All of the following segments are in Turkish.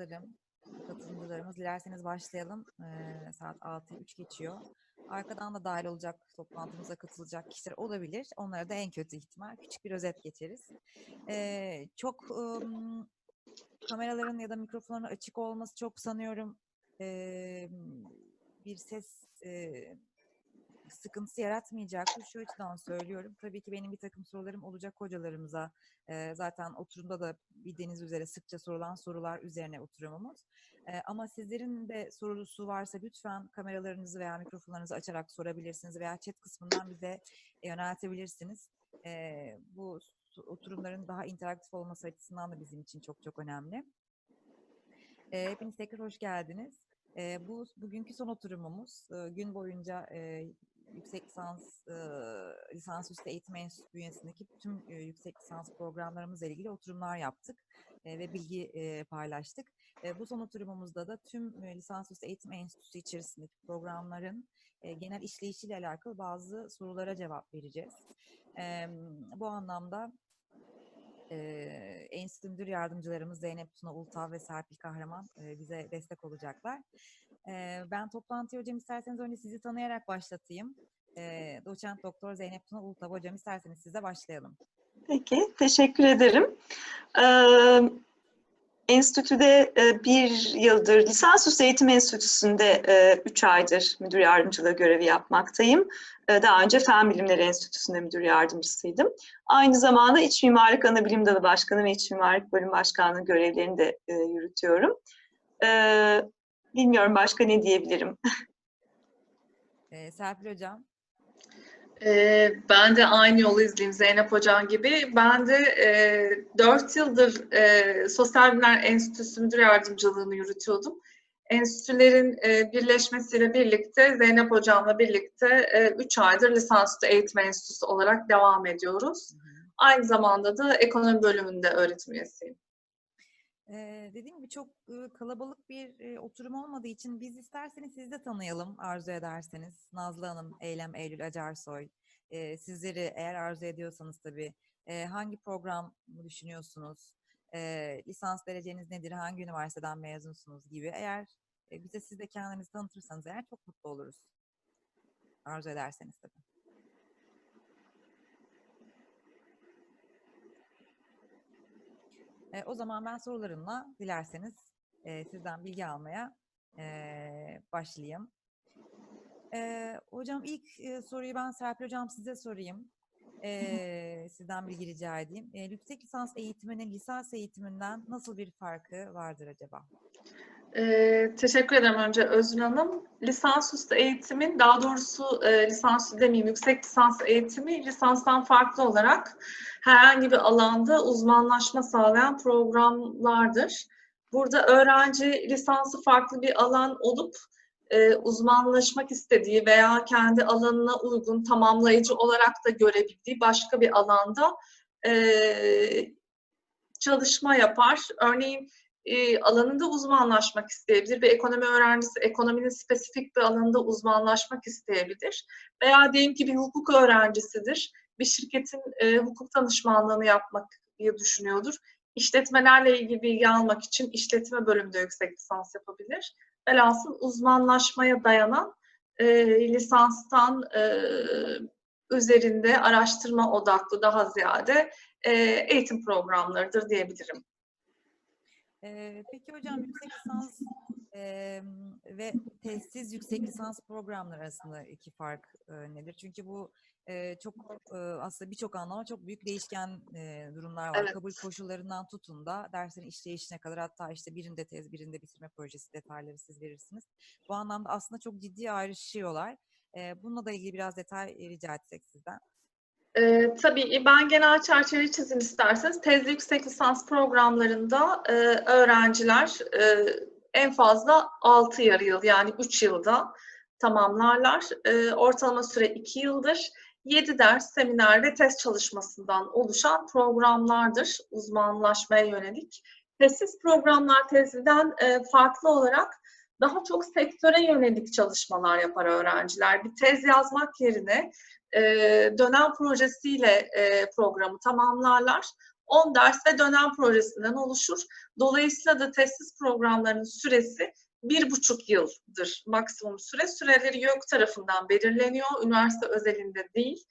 katılımcılarım, katılımcılarımız. Dilerseniz başlayalım. Ee, saat 6'yı 3 geçiyor. Arkadan da dahil olacak, toplantımıza katılacak kişiler olabilir. Onlara da en kötü ihtimal küçük bir özet geçeriz. Ee, çok ım, kameraların ya da mikrofonların açık olması çok sanıyorum e, bir ses e, sıkıntısı yaratmayacaktır. Şu açıdan söylüyorum. Tabii ki benim bir takım sorularım olacak hocalarımıza. E, zaten oturumda da bildiğiniz üzere sıkça sorulan sorular üzerine oturumumuz. E, ama sizlerin de sorusu varsa lütfen kameralarınızı veya mikrofonlarınızı açarak sorabilirsiniz veya chat kısmından bize yöneltebilirsiniz. E, bu oturumların daha interaktif olması açısından da bizim için çok çok önemli. E, hepiniz tekrar hoş geldiniz. E, bu bugünkü son oturumumuz. E, gün boyunca e, yüksek lisans e, lisansüstü eğitim enstitüsü bünyesindeki tüm e, yüksek lisans programlarımızla ilgili oturumlar yaptık e, ve bilgi e, paylaştık. E, bu son oturumumuzda da tüm e, lisansüstü eğitim enstitüsü içerisindeki programların e, genel işleyişiyle alakalı bazı sorulara cevap vereceğiz. E, bu anlamda e, enstitü yardımcılarımız Zeynep Tuna Ultav ve Serpil Kahraman e, bize destek olacaklar. E, ben toplantıya hocam isterseniz önce sizi tanıyarak başlatayım. E, doçent doktor Zeynep Tuna Ultav hocam isterseniz size başlayalım. Peki, teşekkür ederim. Ee, enstitüde e, bir yıldır, lisansüstü eğitim enstitüsünde e, üç aydır müdür yardımcılığı görevi yapmaktayım. E, daha önce Fen Bilimleri Enstitüsü'nde müdür yardımcısıydım. Aynı zamanda İç Mimarlık Anabilim Dalı Başkanı ve İç Mimarlık Bölüm Başkanlığı görevlerini de yürütüyorum. Bilmiyorum başka ne diyebilirim. E, Serpil hocam. Ee, ben de aynı yolu izleyeyim Zeynep Hocam gibi. Ben de e, 4 yıldır e, Sosyal Bilimler Enstitüsü Müdür Yardımcılığını yürütüyordum. Enstitülerin e, birleşmesiyle birlikte Zeynep Hocam'la birlikte 3 e, aydır lisansüstü eğitim enstitüsü olarak devam ediyoruz. Aynı zamanda da ekonomi bölümünde öğretim üyesiyim. Ee, dediğim gibi çok e, kalabalık bir e, oturum olmadığı için biz isterseniz sizi de tanıyalım arzu ederseniz. Nazlı Hanım, Eylem Eylül Acarsoy. E, sizleri eğer arzu ediyorsanız tabii e, hangi program düşünüyorsunuz? E, lisans dereceniz nedir? Hangi üniversiteden mezunsunuz gibi. Eğer e, bize siz de kendinizi tanıtırsanız eğer çok mutlu oluruz. Arzu ederseniz tabii. E, o zaman ben sorularımla dilerseniz e, sizden bilgi almaya e, başlayayım. E, hocam ilk e, soruyu ben Serpil Hocam size sorayım. E, sizden bilgi rica edeyim. E, yüksek lisans eğitiminin lisans eğitiminden nasıl bir farkı vardır acaba? Ee, teşekkür ederim önce Özgür Hanım. Lisansüstü eğitimin, daha doğrusu e, lisansüstü demeyeyim, yüksek lisans eğitimi lisanstan farklı olarak herhangi bir alanda uzmanlaşma sağlayan programlardır. Burada öğrenci lisansı farklı bir alan olup e, uzmanlaşmak istediği veya kendi alanına uygun tamamlayıcı olarak da görebildiği başka bir alanda e, çalışma yapar. Örneğin e, alanında uzmanlaşmak isteyebilir. Bir ekonomi öğrencisi ekonominin spesifik bir alanında uzmanlaşmak isteyebilir. Veya diyelim ki bir hukuk öğrencisidir. Bir şirketin e, hukuk danışmanlığını yapmak diye düşünüyordur. İşletmelerle ilgili bilgi almak için işletme bölümünde yüksek lisans yapabilir. Velhasıl uzmanlaşmaya dayanan e, lisanstan e, üzerinde araştırma odaklı daha ziyade e, eğitim programlarıdır diyebilirim. Ee, peki hocam yüksek lisans e, ve testsiz yüksek lisans programları arasında iki fark e, nedir? Çünkü bu e, çok e, aslında birçok anlamda çok büyük değişken e, durumlar var. Evet. Kabul koşullarından tutun da derslerin işleyişine kadar hatta işte birinde tez birinde bitirme projesi detayları siz verirsiniz. Bu anlamda aslında çok ciddi ayrışıyorlar. E, bununla da ilgili biraz detay rica etsek sizden. Ee, tabii ben genel çerçeve çizim isterseniz tezli yüksek lisans programlarında e, öğrenciler e, en fazla 6 yarı yıl yani 3 yılda tamamlarlar. E, ortalama süre 2 yıldır. 7 ders, seminer ve test çalışmasından oluşan programlardır uzmanlaşmaya yönelik. Tesis programlar teziden e, farklı olarak daha çok sektöre yönelik çalışmalar yapar öğrenciler. Bir tez yazmak yerine e, dönem projesiyle e, programı tamamlarlar. 10 ders ve dönem projesinden oluşur. Dolayısıyla da tesis programlarının süresi bir buçuk yıldır maksimum süre. Süreleri YÖK tarafından belirleniyor, üniversite özelinde değil.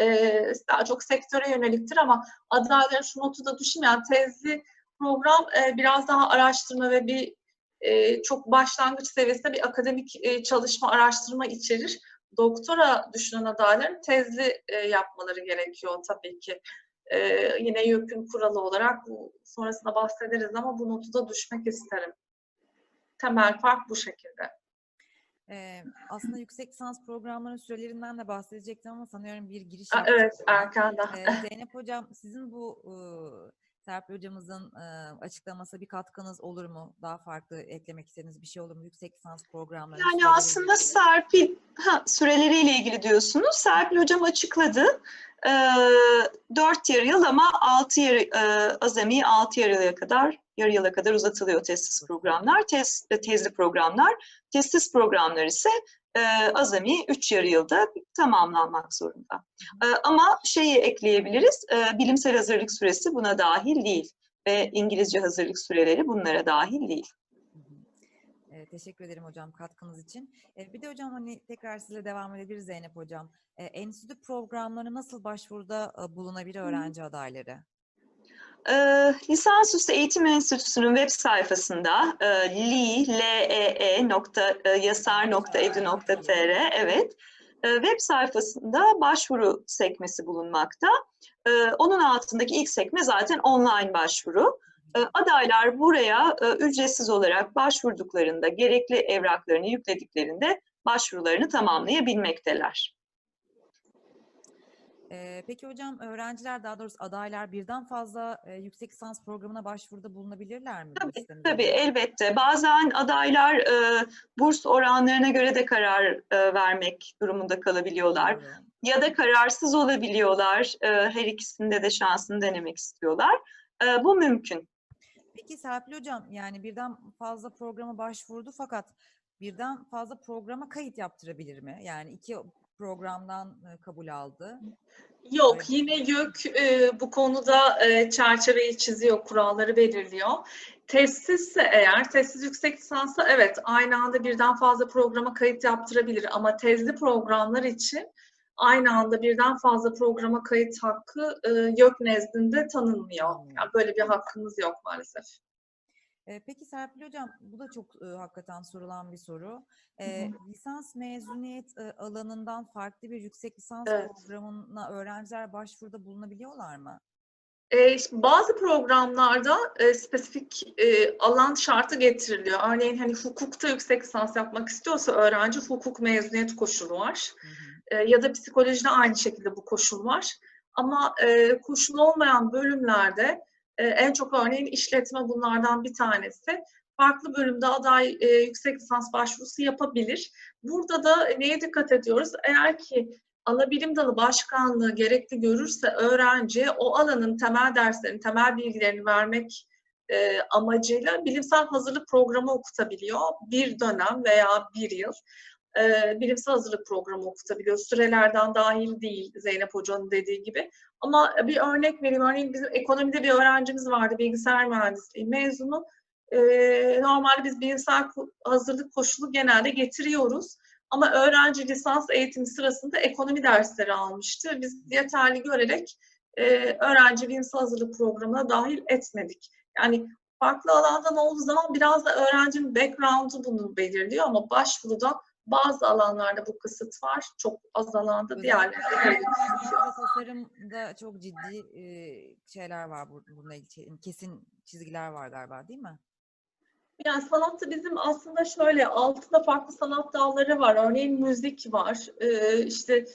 Ee, daha çok sektöre yöneliktir ama adayların şu notu da düşün, yani tezli program e, biraz daha araştırma ve bir e, çok başlangıç seviyesinde bir akademik e, çalışma, araştırma içerir. Doktora düşünen adayların tezli e, yapmaları gerekiyor tabii ki. E, yine YÖK'ün kuralı olarak bu sonrasında bahsederiz ama bu notu da düşmek isterim. Temel fark bu şekilde. Ee, aslında yüksek lisans programlarının sürelerinden de bahsedecektim ama sanıyorum bir giriş yaptık evet, erken daha. Ee, Zeynep Hocam sizin bu e, Serpil Hocamızın e, açıklaması bir katkınız olur mu? Daha farklı eklemek istediğiniz bir şey olur mu? Yüksek lisans programlarının Yani aslında ilgili. Serpil, ha, süreleriyle ilgili diyorsunuz. Serpil Hocam açıkladı. Ee, 4 yarı yıl ama 6 yarı, e, azami 6 yarı yıla kadar, yarı yıla kadar uzatılıyor tesis programlar, tez, e, tezli programlar. Tesis programlar ise e, azami 3 yarı yılda tamamlanmak zorunda. E, ama şeyi ekleyebiliriz, e, bilimsel hazırlık süresi buna dahil değil ve İngilizce hazırlık süreleri bunlara dahil değil. Teşekkür ederim hocam katkınız için. Bir de hocam hani tekrar size devam edebiliriz Zeynep hocam. Enstitü programlarına nasıl başvuruda e, bulunabilir öğrenci adayları? E, Lisansüstü Eğitim Enstitüsü'nün web sayfasında e, li, lee nokta, e, yasar.edu.tr evet e, web sayfasında başvuru sekmesi bulunmakta. E, onun altındaki ilk sekme zaten online başvuru. E, adaylar buraya e, ücretsiz olarak başvurduklarında, gerekli evraklarını yüklediklerinde başvurularını tamamlayabilmekteler. Ee, peki hocam öğrenciler daha doğrusu adaylar birden fazla e, yüksek lisans programına başvuruda bulunabilirler mi? Tabii, tabii elbette. Bazen adaylar e, burs oranlarına göre de karar e, vermek durumunda kalabiliyorlar. Doğru. Ya da kararsız olabiliyorlar. E, her ikisinde de şansını denemek istiyorlar. E, bu mümkün. Peki Serpil hocam yani birden fazla programa başvurdu fakat birden fazla programa kayıt yaptırabilir mi? Yani iki programdan e, kabul aldı. Yok, Evet. yine YÖK e, bu konuda e, çerçeveyi çiziyor, kuralları belirliyor. Tesisse eğer, tesis yüksek lisansa evet aynı anda birden fazla programa kayıt yaptırabilir ama tezli programlar için aynı anda birden fazla programa kayıt hakkı e, YÖK nezdinde tanınmıyor. Tanınmıyor. Yani böyle bir hakkımız yok maalesef. E, peki Serpil hocam bu da çok e, hakikaten sorulan bir soru. E, lisans mezuniyet e, alanından farklı bir yüksek lisans Evet. programına öğrenciler başvuruda bulunabiliyorlar mı? E, bazı programlarda e, spesifik e, alan şartı getiriliyor. Örneğin hani hukukta yüksek lisans yapmak istiyorsa öğrenci hukuk mezuniyet koşulu var. Hı hı. E, ya da psikolojide aynı şekilde bu koşul var. Ama e, koşul olmayan bölümlerde e, en çok örneğin işletme bunlardan bir tanesi. Farklı bölümde aday e, yüksek lisans başvurusu yapabilir. Burada da neye dikkat ediyoruz? Eğer ki ana bilim dalı başkanlığı gerekli görürse öğrenci o alanın temel derslerini, temel bilgilerini vermek e, amacıyla bilimsel hazırlık programı okutabiliyor. Bir dönem veya bir yıl e, bilimsel hazırlık programı okutabiliyor. Sürelerden dahil değil Zeynep Hoca'nın dediği gibi. Ama bir örnek vereyim. Örneğin bizim ekonomide bir öğrencimiz vardı, bilgisayar mühendisliği mezunu. E, normalde biz ko- hazırlık koşulu genelde getiriyoruz. Ama öğrenci lisans eğitimi sırasında ekonomi dersleri almıştı. Biz yeterli görerek e, öğrenci bilimsel hazırlık programına dahil etmedik. Yani farklı alandan olduğu zaman biraz da öğrencinin background'u bunu belirliyor ama başvuruda bazı alanlarda bu kısıt var. Çok az alanda diğerlerinde tasarımda çok ciddi e, şeyler var bu- bununla ilgili kesin çizgiler var galiba değil mi? Yani sanatta bizim aslında şöyle altında farklı sanat dalları var. Örneğin müzik var, e, işte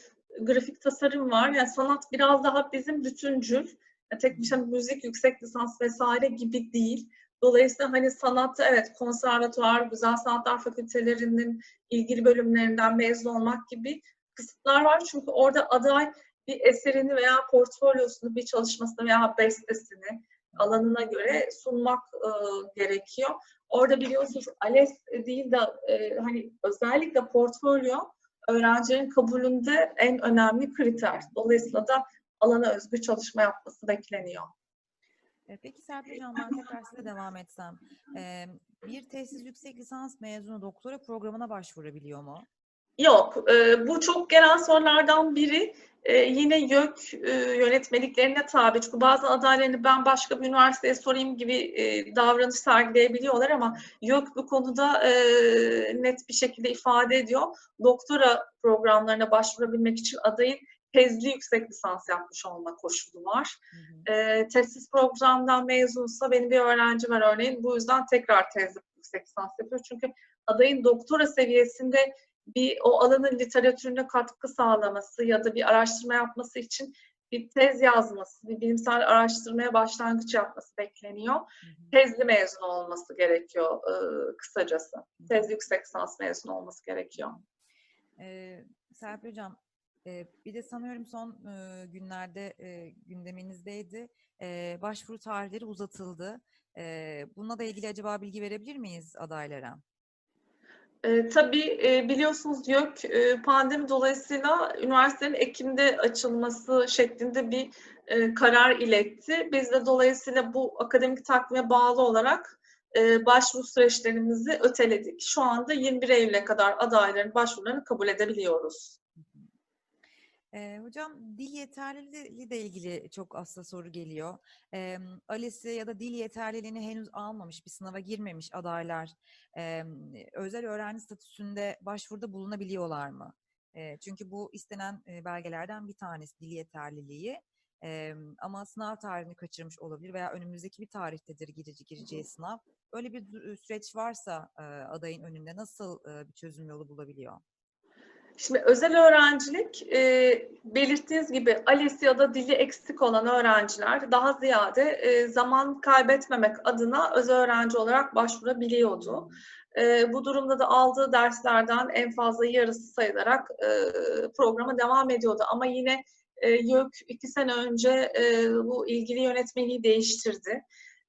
grafik tasarım var. Yani sanat biraz daha bizim bütüncül. Yani tek bir şey müzik, yüksek lisans vesaire gibi değil. Dolayısıyla hani sanatta evet konservatuvar, güzel sanatlar fakültelerinin ilgili bölümlerinden mezun olmak gibi kısıtlar var. Çünkü orada aday bir eserini veya portfolyosunu, bir çalışmasını veya bestesini alanına göre sunmak e, gerekiyor. Orada biliyorsunuz ALES değil de e, hani özellikle portfolyo öğrencilerin kabulünde en önemli kriter. Dolayısıyla da alana özgü çalışma yapması bekleniyor. E, Peki Serpil Hocam ben tekrar size devam etsem. E, bir tesis yüksek lisans mezunu doktora programına başvurabiliyor mu? Yok, e, bu çok gelen sorulardan biri. Yine YÖK yönetmeliklerine tabi. Çünkü bazı adaylarını ben başka bir üniversiteye sorayım gibi davranış sergileyebiliyorlar ama YÖK bu konuda net bir şekilde ifade ediyor. Doktora programlarına başvurabilmek için adayın tezli yüksek lisans yapmış olma koşulu var. Hı hı. E, tesis programdan mezunsa benim bir öğrenci var örneğin. Bu yüzden tekrar tezli yüksek lisans yapıyor. Çünkü adayın doktora seviyesinde bir o alanın literatürüne katkı sağlaması ya da bir araştırma yapması için bir tez yazması, bir bilimsel araştırmaya başlangıç yapması bekleniyor. Hı hı. Tezli mezun olması gerekiyor e, kısacası. Tezli yüksek lisans mezunu olması gerekiyor. Ee, Serpil Hocam, bir de sanıyorum son günlerde gündeminizdeydi. Başvuru tarihleri uzatıldı. Bununla da ilgili acaba bilgi verebilir miyiz adaylara? E, tabii e, biliyorsunuz YÖK e, pandemi dolayısıyla üniversitenin Ekim'de açılması şeklinde bir e, karar iletti. Biz de dolayısıyla bu akademik takvime bağlı olarak e, başvuru süreçlerimizi öteledik. Şu anda 21 Eylül'e kadar adayların başvurularını kabul edebiliyoruz. E, hocam dil yeterliliği de ilgili çok aslında soru geliyor. E, ALES'i ya da dil yeterliliğini henüz almamış, bir sınava girmemiş adaylar e, özel öğrenci statüsünde başvuruda bulunabiliyorlar mı? E, çünkü bu istenen e, belgelerden bir tanesi dil yeterliliği. E, ama sınav tarihini kaçırmış olabilir veya önümüzdeki bir tarihtedir girici gireceği sınav. Öyle bir süreç varsa e, adayın önünde nasıl e, bir çözüm yolu bulabiliyor? Şimdi özel öğrencilik e, belirttiğiniz gibi ALES ya da dili eksik olan öğrenciler daha ziyade e, zaman kaybetmemek adına özel öğrenci olarak başvurabiliyordu. E, bu durumda da aldığı derslerden en fazla yarısı sayılarak e, programa devam ediyordu. Ama yine e, YÖK iki sene önce e, bu ilgili yönetmeliği değiştirdi.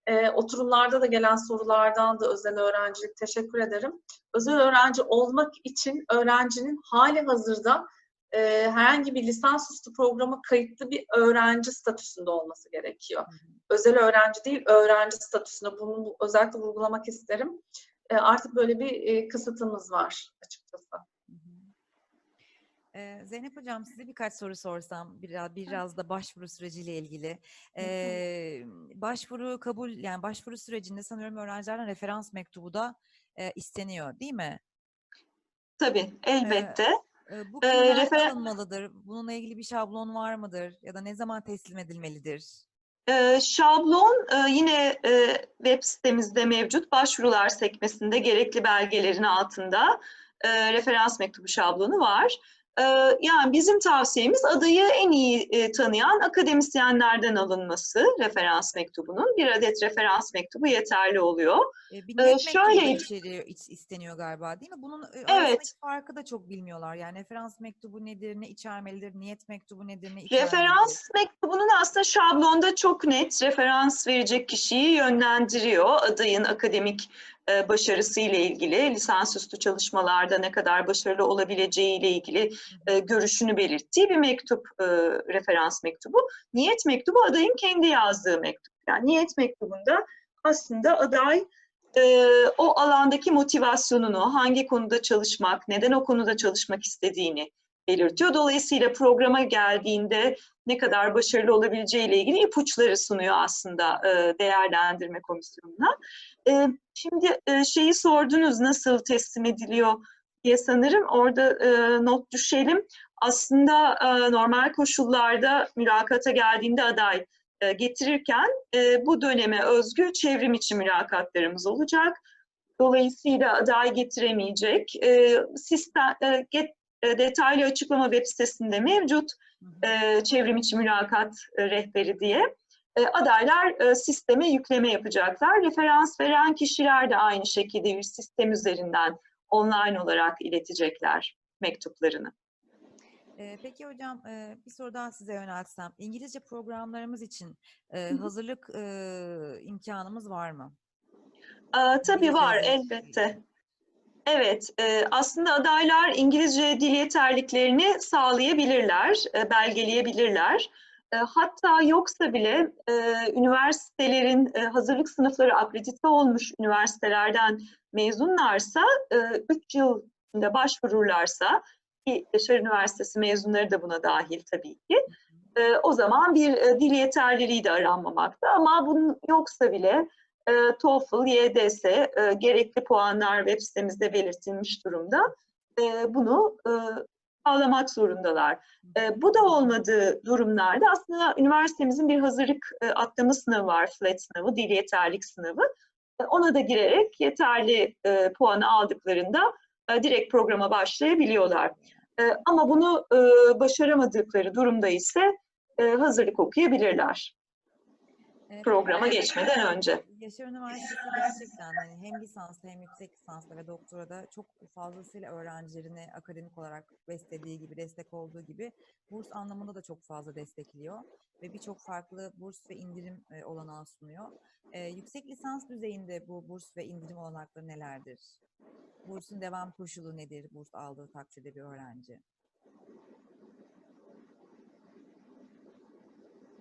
E, oturumlarda da gelen sorulardan da özel öğrencilik teşekkür ederim özel öğrenci olmak için öğrencinin hali hazırda e, herhangi bir lisansüstü programa kayıtlı bir öğrenci statüsünde olması gerekiyor. Özel öğrenci değil, öğrenci statüsünde. Bunu bu- özellikle vurgulamak isterim. E, artık böyle bir e, kısıtımız var açıkçası. Ee, Zeynep Hocam size birkaç soru sorsam biraz biraz da başvuru süreciyle ilgili. Ee, başvuru kabul yani başvuru sürecinde sanıyorum öğrencilerden referans mektubu da e, isteniyor değil mi? Tabii, elbette. Ee, bu Ee, kimlerden refer- alınmalıdır? Bununla ilgili bir şablon var mıdır? Ya da ne zaman teslim edilmelidir? Ee, şablon e, yine e, web sitemizde mevcut. Başvurular sekmesinde gerekli belgelerin altında e, referans mektubu şablonu var. Ee, yani bizim tavsiyemiz adayı en iyi e, tanıyan akademisyenlerden alınması referans mektubunun. Bir adet referans mektubu yeterli oluyor. Bir Ee, şöyle- içeriyor, iç- isteniyor galiba değil mi? Bunun e, Evet. farkı da çok bilmiyorlar. Yani referans mektubu nedir, ne içermelidir, niyet mektubu nedir, ne içermelidir? Referans mektubunun aslında şablonda çok net referans verecek kişiyi yönlendiriyor. Adayın akademik e, başarısı ile ilgili, lisansüstü çalışmalarda ne kadar başarılı olabileceği ile ilgili e, görüşünü belirttiği bir mektup, e, referans mektubu. Niyet mektubu adayın kendi yazdığı mektup. Yani niyet mektubunda aslında aday e, o alandaki motivasyonunu, hangi konuda çalışmak, neden o konuda çalışmak istediğini belirtiyor. Dolayısıyla programa geldiğinde ne kadar başarılı olabileceği ile ilgili ipuçları sunuyor aslında e, değerlendirme komisyonuna. E, şimdi e, şeyi sordunuz nasıl teslim ediliyor diye sanırım orada e, not düşelim. Aslında e, normal koşullarda mülakata geldiğinde aday e, getirirken e, bu döneme özgü çevrim içi mülakatlarımız olacak. Dolayısıyla aday getiremeyecek. E, sistem, e, get, e, detaylı açıklama web sitesinde mevcut e, çevrim içi mülakat e, rehberi diye. E, adaylar e, sisteme yükleme yapacaklar. Referans veren kişiler de aynı şekilde bir sistem üzerinden online olarak iletecekler mektuplarını. Ee, peki hocam e, bir soru daha size yöneltsem. İngilizce programlarımız için e, hazırlık e, imkanımız var mı? Aa, tabii var elbette. Evet, e, aslında adaylar İngilizce dil yeterliklerini sağlayabilirler, e, belgeleyebilirler. E, hatta yoksa bile e, üniversitelerin e, hazırlık sınıfları akredite olmuş üniversitelerden mezunlarsa 3 yılda başvururlarsa ki Yaşar Üniversitesi mezunları da buna dahil tabii ki o zaman bir dil yeterliliği de aranmamakta ama bunun yoksa bile TOEFL, YDS gerekli puanlar web sitemizde belirtilmiş durumda. Bunu sağlamak zorundalar. E, bu da olmadığı durumlarda aslında üniversitemizin bir hazırlık e, atlama sınavı var, flat sınavı, dil yeterlik sınavı. E, ona da girerek yeterli e, puanı aldıklarında e, direkt programa başlayabiliyorlar. E, ama bunu e, başaramadıkları durumda ise e, hazırlık okuyabilirler programa geçmeden önce. Yaşar Üniversitesi gerçekten hani hem lisanslı hem yüksek lisanslı ve doktorada çok fazlasıyla öğrencilerini akademik olarak beslediği gibi, destek olduğu gibi burs anlamında da çok fazla destekliyor ve birçok farklı burs ve indirim e, olanağı sunuyor. E, yüksek lisans düzeyinde bu burs ve indirim olanakları nelerdir? Bursun devam koşulu nedir burs aldığı takdirde bir öğrenci?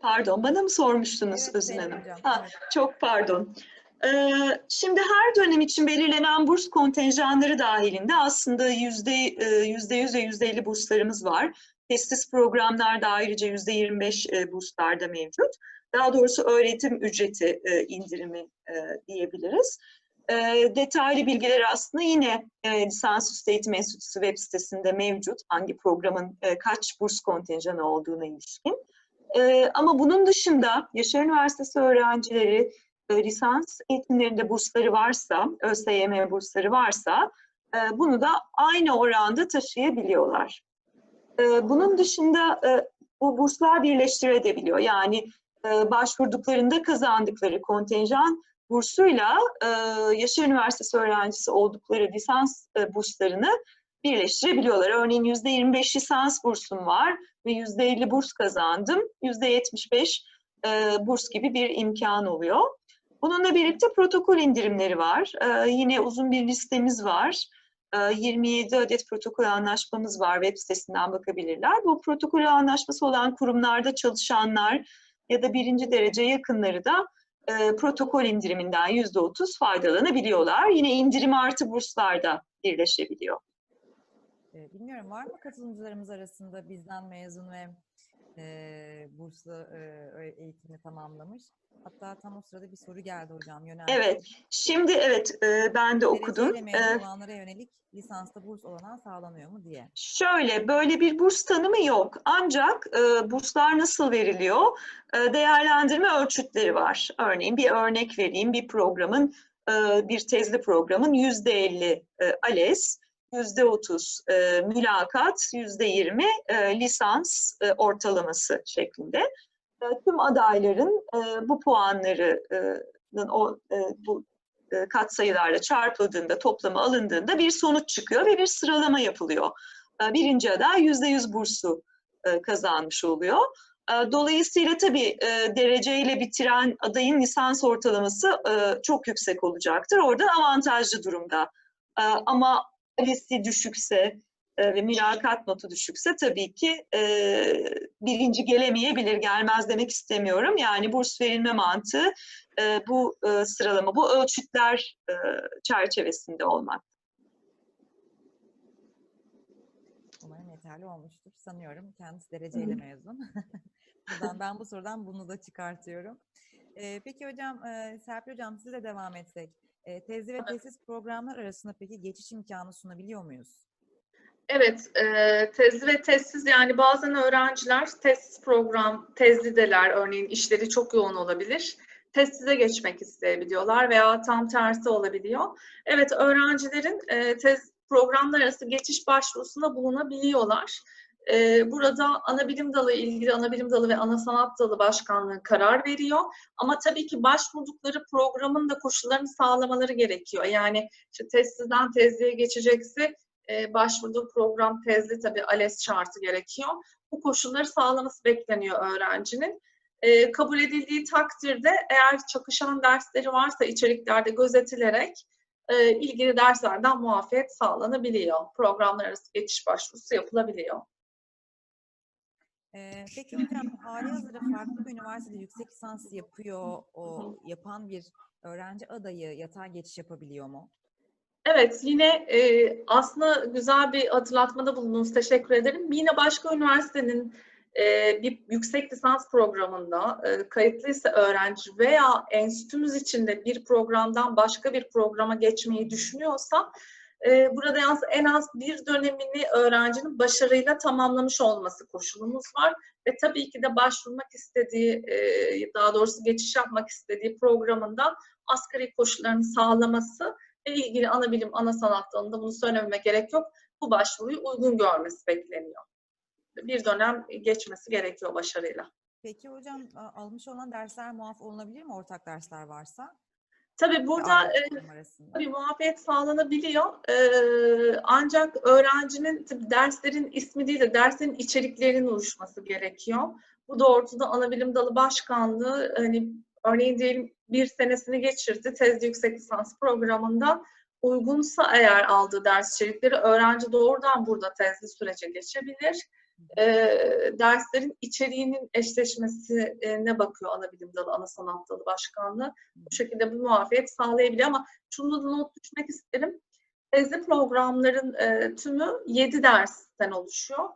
Pardon, bana mı sormuştunuz Evet, Özün Hanım? hocam, Ha. Çok pardon. Ee, şimdi her dönem için belirlenen burs kontenjanları dahilinde aslında yüzde e, yüzde yüz ve yüzde elli burslarımız var. Testis programlarda ayrıca yüzde yirmi beş e, burslar da mevcut. Daha doğrusu öğretim ücreti e, indirimi e, diyebiliriz. E, detaylı bilgiler aslında yine e, Lisansüstü Eğitim Enstitüsü web sitesinde mevcut. Hangi programın e, kaç burs kontenjanı olduğuna ilişkin. Ee, ama bunun dışında Yaşar Üniversitesi öğrencileri e, lisans eğitimlerinde bursları varsa, ÖSYM bursları varsa e, bunu da aynı oranda taşıyabiliyorlar. E, bunun dışında e, bu burslar birleştirebiliyor. Yani e, başvurduklarında kazandıkları kontenjan bursuyla e, Yaşar Üniversitesi öğrencisi oldukları lisans e, burslarını birleştirebiliyorlar. Örneğin %25 lisans bursum var ve %50 burs kazandım. %75 e, burs gibi bir imkan oluyor. Bununla birlikte protokol indirimleri var. E, yine uzun bir listemiz var. E, 27 adet protokol anlaşmamız var. Web sitesinden bakabilirler. Bu protokol anlaşması olan kurumlarda çalışanlar ya da birinci derece yakınları da e, protokol indiriminden %30 faydalanabiliyorlar. Yine indirim artı burslar da birleşebiliyor. Ee, Bilmiyorum var mı katılımcılarımız arasında bizden mezun ve e, burslu e, eğitimi tamamlamış? Hatta tam o sırada bir soru geldi hocam. Yöneldi. Evet, şimdi evet e, ben de okudum. Dereceyle olanlara yönelik lisansta burs olanağı sağlanıyor mu diye. Şöyle, böyle bir burs tanımı yok. Ancak e, burslar nasıl veriliyor? E, değerlendirme ölçütleri var. Örneğin bir örnek vereyim. Bir programın, e, bir tezli programın yüzde elli e, ALES, yüzde otuz e, mülakat, yüzde yirmi e, lisans e, ortalaması şeklinde. E, tüm adayların e, bu puanları e, o e, bu e, katsayılarla çarpıldığında, toplamı alındığında bir sonuç çıkıyor ve bir sıralama yapılıyor. E, Birinci aday yüzde yüz bursu e, kazanmış oluyor. E, Dolayısıyla tabii dereceyle bitiren adayın lisans ortalaması çok yüksek olacaktır. Oradan avantajlı durumda. Ama ALES'i düşükse e, ve mülakat notu düşükse tabii ki e, birinci gelemeyebilir, gelmez demek istemiyorum. Yani burs verilme mantığı e, bu e, sıralama, bu ölçütler e, çerçevesinde olmak. Umarım yeterli olmuştur. Sanıyorum kendisi dereceyle mezun. Buradan, ben bu sorudan bunu da çıkartıyorum. Ee, peki hocam, e, Serpil hocam sizle devam etsek. E, tezli ve tesis programlar arasında peki geçiş imkanı sunabiliyor muyuz? Evet, e, tezli ve tezsiz yani bazen öğrenciler tezsiz program, tezlideler örneğin işleri çok yoğun olabilir. Tezsize geçmek isteyebiliyorlar veya tam tersi olabiliyor. Evet, öğrencilerin e, tez programlar arası geçiş başvurusunda bulunabiliyorlar. E, burada ana bilim dalı ilgili ana bilim dalı ve ana sanat dalı başkanlığı karar veriyor. Ama tabii ki başvurdukları programın da koşullarını sağlamaları gerekiyor. Yani işte tezsizden tezliğe geçecekse e, başvurduğu program tezli tabii ALES şartı gerekiyor. Bu koşulları sağlaması bekleniyor öğrencinin. E, kabul edildiği takdirde eğer çakışan dersleri varsa içeriklerde gözetilerek e, ilgili derslerden muafiyet sağlanabiliyor. Programlar arası geçiş başvurusu yapılabiliyor. Ee, peki hocam hali hazırda farklı bir üniversitede yüksek lisans yapıyor, o yapan bir öğrenci adayı yatay geçiş yapabiliyor mu? Evet, yine e, aslında güzel bir hatırlatmada bulundunuz. Teşekkür ederim. Yine başka üniversitenin e, bir yüksek lisans programında e, kayıtlıysa öğrenci veya enstitümüz içinde bir programdan başka bir programa geçmeyi düşünüyorsa e, burada en az bir dönemini öğrencinin başarıyla tamamlamış olması koşulumuz var. Ve tabii ki de başvurmak istediği, e, daha doğrusu geçiş yapmak istediği programından asgari koşullarını sağlaması ile ilgili ana bilim, ana sanat dalında bunu söylememe gerek yok. Bu başvuruyu uygun görmesi bekleniyor. Bir dönem geçmesi gerekiyor başarıyla. Peki hocam almış olan dersler muaf olunabilir mi ortak dersler varsa? Tabii burada e, bir muafiyet sağlanabiliyor. Ee, ancak öğrencinin tabii derslerin ismi değil de derslerin içeriklerinin uyuşması gerekiyor. Bu doğrultuda Anabilim Dalı Başkanlığı hani örneğin diyelim bir senesini geçirdi tezli yüksek lisans programında uygunsa eğer aldığı ders içerikleri öğrenci doğrudan burada tezli sürece geçebilir. Ee, derslerin içeriğinin eşleşmesine bakıyor Anabilim Dalı, Ana Sanat Dalı Başkanlığı bu şekilde bu muafiyet sağlayabiliyor ama şunu da not düşmek isterim. Tezli programların e, tümü 7 dersten oluşuyor.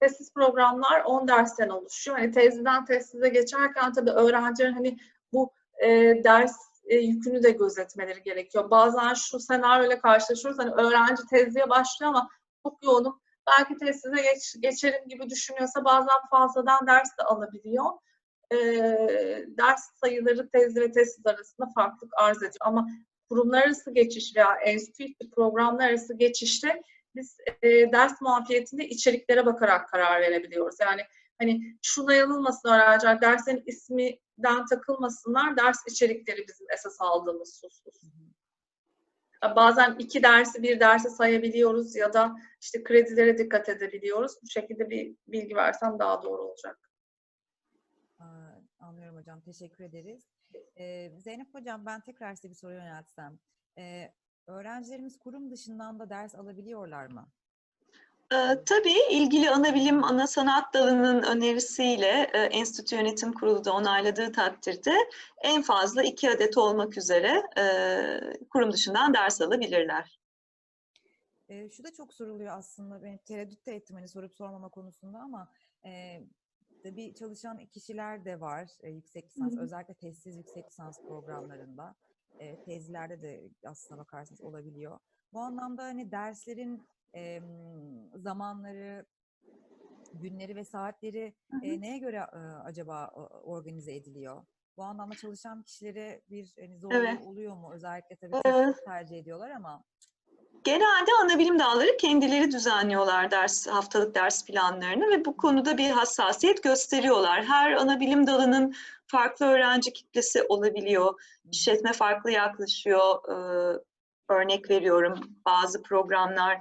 Tesis programlar 10 dersten oluşuyor. Hani tezliden tesize geçerken tabii öğrencilerin hani bu e, ders e, yükünü de gözetmeleri gerekiyor. Bazen şu senaryoyla karşılaşıyoruz. Hani öğrenci tezliğe başlıyor ama çok yoğunum. Belki tesize geç, geçerim gibi düşünüyorsa bazen fazladan ders de alabiliyor e, ders sayıları tez ve tesis arasında farklılık arz ediyor. Ama kurumlar arası geçiş veya enstitü programlar arası geçişte biz e, ders muafiyetinde içeriklere bakarak karar verebiliyoruz. Yani hani şuna yanılmasın öğrenciler, dersin isminden takılmasınlar, ders içerikleri bizim esas aldığımız husus. Bazen iki dersi bir derse sayabiliyoruz ya da işte kredilere dikkat edebiliyoruz. Bu şekilde bir bilgi versem daha doğru olacak. Anlıyorum hocam. Teşekkür ederiz. Ee, Zeynep hocam ben tekrar size bir soru yöneltsem. Ee, öğrencilerimiz kurum dışından da ders alabiliyorlar mı? Ee, Tabii ilgili ana bilim, ana sanat dalının önerisiyle e, Enstitü Yönetim Kurulu da onayladığı takdirde en fazla iki adet olmak üzere e, kurum dışından ders alabilirler. Ee, şu da çok soruluyor aslında. Benim tereddütte ettim hani sorup sormama konusunda ama e, tabii çalışan kişiler de var e, yüksek lisans, Hı hı. özellikle tezsiz yüksek lisans programlarında. E, tezlerde de aslına bakarsanız olabiliyor. Bu anlamda hani derslerin e, zamanları, günleri ve saatleri e, neye göre e, acaba organize ediliyor? Bu anlamda çalışan kişilere bir hani zorluğu Evet. oluyor mu? Özellikle tabii tezsiz tercih ediyorlar ama. Genelde ana bilim dalları kendileri düzenliyorlar ders haftalık ders planlarını ve bu konuda bir hassasiyet gösteriyorlar. Her ana bilim dalının farklı öğrenci kitlesi olabiliyor. İşletme farklı yaklaşıyor. Ee, örnek veriyorum bazı programlar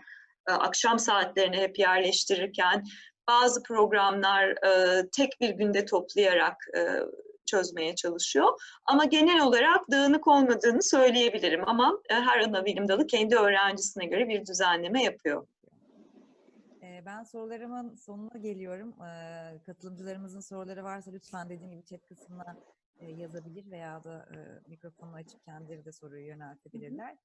akşam saatlerini hep yerleştirirken bazı programlar e, tek bir günde toplayarak e, çözmeye çalışıyor. Ama genel olarak dağınık olmadığını söyleyebilirim ama e, her ana bilim dalı kendi öğrencisine göre bir düzenleme yapıyor. Ben sorularımın sonuna geliyorum. Katılımcılarımızın soruları varsa lütfen dediğim gibi chat kısmına e, yazabilir veya da e, mikrofonunu açıp kendileri de soruyu yöneltebilirler.